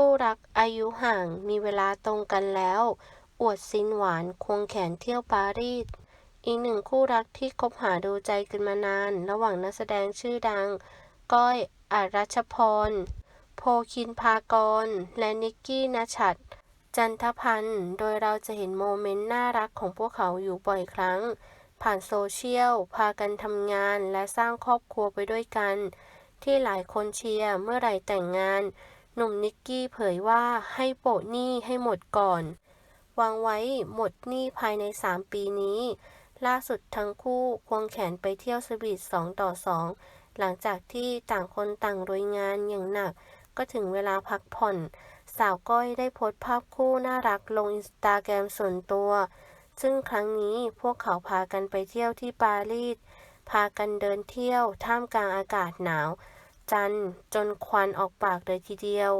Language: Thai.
คู่รักอายุห่างมีเวลาตรงกันแล้ว อวดซินหวานควงแขนเที่ยวปารีส อีกหนึ่งคู่รักที่คบหาดูใจกันมานาน ระหว่างนักแสดงชื่อดัง ก้อยอารัชพร โพคินพากร และนิกกี้นชัด จันทพันธ์ โดยเราจะเห็นโมเมนต์น่ารักของพวกเขาอยู่บ่อยครั้ง ผ่านโซเชียล พากันทำงานและสร้างครอบครัวไปด้วยกัน ที่หลายคนเชียร์เมื่อไหร่แต่งงาน หนุ่มนิกกี้เผยว่าให้โปะหนี้ให้หมดก่อน วางไว้หมดหนี้ภายใน 3 ปีนี้ ล่าสุดทั้งคู่ควงแขนไปเที่ยวสวีท2ต่อ 2 หลังจากที่ต่างคนต่างรุยงานอย่างหนัก ก็ถึงเวลาพักผ่อน สาวก้อยได้โพสต์ภาพคู่น่ารักลงอินสตาแกรมส่วนตัว ซึ่งครั้งนี้พวกเขาพากันไปเที่ยวที่ปารีสพากันเดินเที่ยวท่ามกลางอากาศหนาว จันทร์จนควันออกปากเลยทีเดียว